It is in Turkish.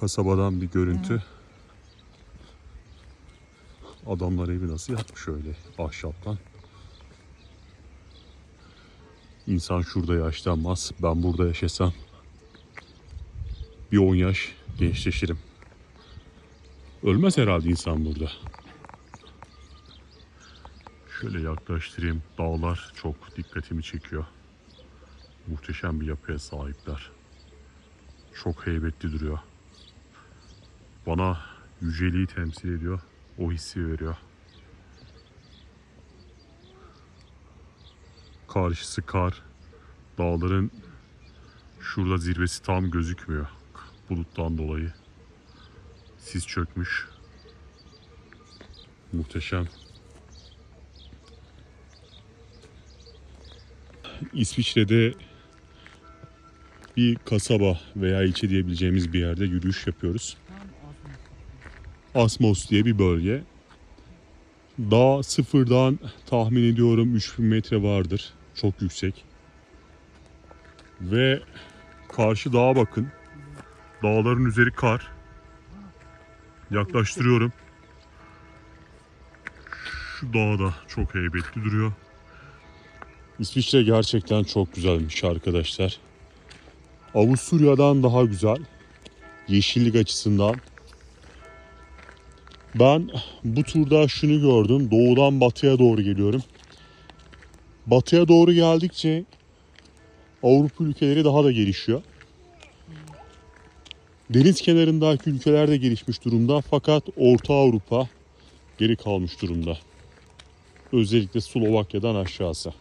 kasabadan bir görüntü. Adamlar evi nasıl yapmış öyle ahşaptan. İnsan şurada yaşlanmaz. Ben burada yaşasam bir 10 yaş gençleşirim. Ölmez herhalde insan burada. Şöyle yaklaştırayım. Dağlar çok dikkatimi çekiyor. Muhteşem bir yapıya sahipler. Çok heybetli duruyor. Bana yüceliği temsil ediyor. O hissi veriyor. Karşısı kar. Dağların şurada zirvesi tam gözükmüyor. Buluttan dolayı. Sis çökmüş. Muhteşem. İsviçre'de bir kasaba veya ilçe diyebileceğimiz bir yerde yürüyüş yapıyoruz. Asmos diye bir bölge. Dağ sıfırdan tahmin ediyorum 3000 metre vardır. Çok yüksek. Ve karşı dağa bakın. Dağların üzeri kar. Yaklaştırıyorum. Şu dağ da çok heybetli duruyor. İsviçre gerçekten çok güzelmiş arkadaşlar. Avusturya'dan daha güzel. Yeşillik açısından. Ben bu turda şunu gördüm. Doğudan batıya doğru geliyorum. Batıya doğru geldikçe Avrupa ülkeleri daha da gelişiyor. Deniz kenarındaki ülkeler de gelişmiş durumda fakat Orta Avrupa geri kalmış durumda. Özellikle Slovakya'dan aşağısı.